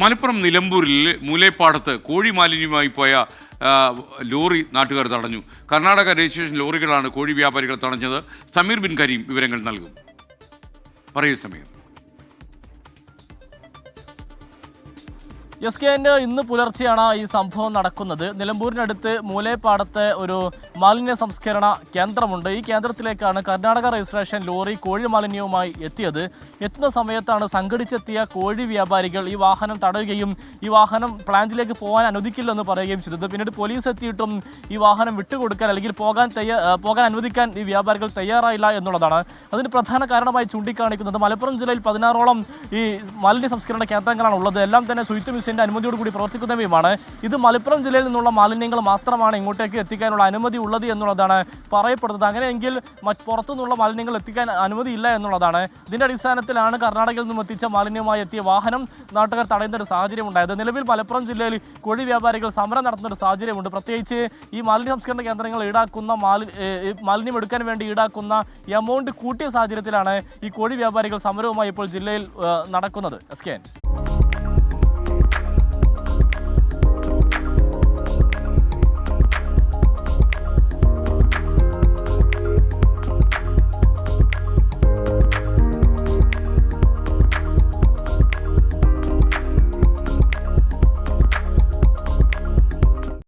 മലപ്പുറം നിലമ്പൂരിൽ മൂലേപ്പാടത്ത് കോഴി മാലിന്യമായി പോയ ലോറി നാട്ടുകാർ തടഞ്ഞു. കർണാടക രജിസ്ട്രേഷൻ ലോറികളാണ് കോഴി വ്യാപാരികൾ തടഞ്ഞത്. സമീർ ബിൻ കരീം വിവരങ്ങൾ നൽകും. പറയൂ സമീർ. എസ് കെ എന്റെ ഇന്ന് പുലർച്ചെയാണ് ഈ സംഭവം നടക്കുന്നത്. നിലമ്പൂരിനടുത്ത് മൂലേപ്പാടത്ത് ഒരു മാലിന്യ സംസ്കരണ കേന്ദ്രമുണ്ട്. ഈ കേന്ദ്രത്തിലേക്കാണ് കർണാടക രജിസ്ട്രേഷൻ ലോറി കോഴി മാലിന്യവുമായി എത്തിയത്. എത്തുന്ന സമയത്താണ് സംഘടിച്ചെത്തിയ കോഴി വ്യാപാരികൾ ഈ വാഹനം തടയുകയും ഈ വാഹനം പ്ലാന്റിലേക്ക് പോകാൻ അനുവദിക്കില്ലെന്ന് പറയുകയും ചെയ്തത്. പിന്നീട് പോലീസ് എത്തിയിട്ടും ഈ വാഹനം വിട്ടുകൊടുക്കാൻ അല്ലെങ്കിൽ പോകാൻ തയ്യാ പോകാൻ അനുവദിക്കാൻ ഈ വ്യാപാരികൾ തയ്യാറായില്ല എന്നുള്ളതാണ്. അതിന് പ്രധാന കാരണമായി ചൂണ്ടിക്കാണിക്കുന്നത് മലപ്പുറം ജില്ലയിൽ പതിനാറോളം ഈ മാലിന്യ സംസ്കരണ കേന്ദ്രങ്ങളാണ് ഉള്ളത്. എല്ലാം തന്നെ സുയിത്ത് മിസിന്റെ അനുമതിയോട് കൂടി പ്രവർത്തിക്കുന്നവയുമാണ് ഇത് മലപ്പുറം ജില്ലയിൽ നിന്നുള്ള മാലിന്യങ്ങൾ മാത്രമാണ് ഇങ്ങോട്ടേക്ക് എത്തിക്കാനുള്ള അനുമതി ഉള്ളത് എന്നുള്ളതാണ് പറയപ്പെടുന്നത്. അങ്ങനെയെങ്കിൽ പുറത്തുനിന്നുള്ള മാലിന്യങ്ങൾ എത്തിക്കാൻ അനുമതിയില്ല എന്നുള്ളതാണ്. ഇതിന്റെ അടിസ്ഥാനത്തിലാണ് കർണാടകയിൽ നിന്നും എത്തിച്ച മാലിന്യമായി എത്തിയ വാഹനം നാട്ടുകാർ തടയുന്ന ഒരു സാഹചര്യം ഉണ്ടായത് നിലവിൽ മലപ്പുറം ജില്ലയിൽ കോഴി വ്യാപാരികൾ സമരം നടത്തുന്ന ഒരു സാഹചര്യമുണ്ട്. പ്രത്യേകിച്ച് ഈ മാലിന്യ സംസ്കരണ കേന്ദ്രങ്ങൾ ഈടാക്കുന്ന മാലിന്യം എടുക്കാൻ വേണ്ടി ഈടാക്കുന്ന എമൗണ്ട് കൂട്ടിയ സാഹചര്യത്തിലാണ് ഈ കോഴി വ്യാപാരികൾ സമരവുമായി ഇപ്പോൾ ജില്ലയിൽ നടക്കുന്നത്. S K